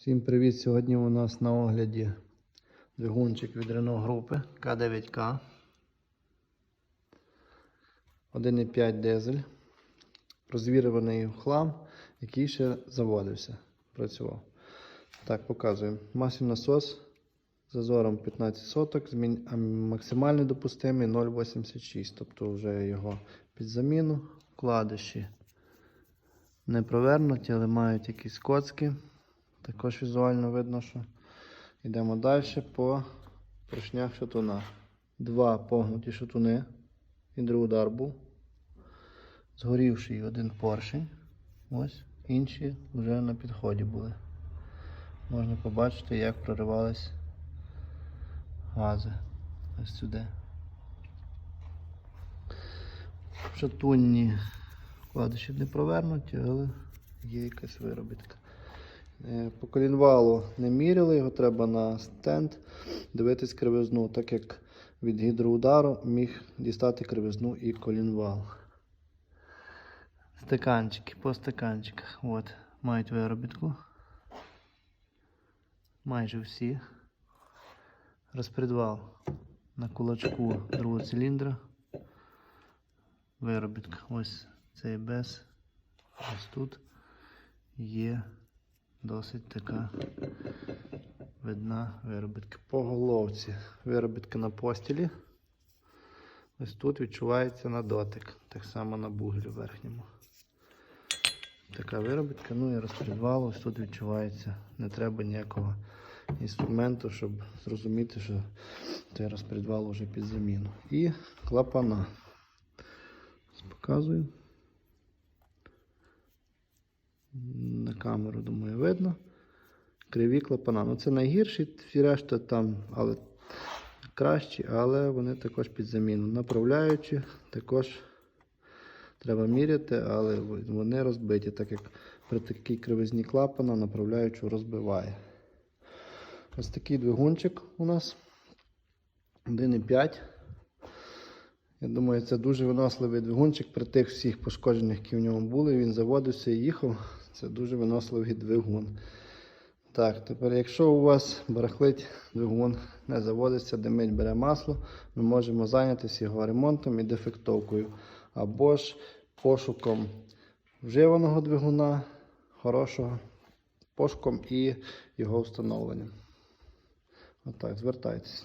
Всім привіт! Сьогодні у нас на огляді двигунчик від Renault групи К9К. 1,5 дизель. Розвірюваний хлам, який ще заводився, працював. Так, показуємо. Масів насос з зазором 15 соток, максимальний допустимий 0,86, тобто вже його під заміну. Вкладиші не провернуті, але мають якісь коцки. Також візуально видно, що йдемо далі по поршнях шатуна. Два погнуті шатуни, гідроудар був. Згорівший один поршень. Ось, інші вже на підході були. Можна побачити, як проривались гази. Ось сюди. Шатунні вкладиші не провернуті, але є якась виробітка. Е, По колінвалу не міряли, його треба на стенд дивитись кривизну, так як від гідроудару міг дістати кривизну і колінвал. Стаканчики по стаканчиках. От, мають виробітку. Майже всі. Розпредвал на кулачку другого циліндра. Виробітка. Ось цей без. Ось тут є досить така видна виробітка. По головці. Виробітка на постілі. Ось тут відчувається на дотик. Так само на буглі верхньому. Така виробітка. Ну і розпредвал. Ось тут відчувається. Не треба ніякого інструменту, щоб зрозуміти, що цей розпредвал вже під заміну. І клапана. Показую. На камеру, думаю, видно. Криві клапана. Ну це найгірші, всі решта там, але кращі, але вони також під заміну. Направляючи, також треба міряти, але вони розбиті, так як при такій кривизні клапана направляючу розбиває. Ось такий двигунчик у нас 1,5. Я думаю, це дуже виносливий двигунчик при тих всіх пошкодженнях, які в ньому були. Він заводився і їхав. Це дуже виносливий двигун. Так, тепер, якщо у вас барахлить двигун, не заводиться, димить, бере масло, ми можемо зайнятися його ремонтом і дефектовкою. Або ж пошуком вживаного двигуна, хорошого, пошуком і його встановленням. Отак, звертайтеся.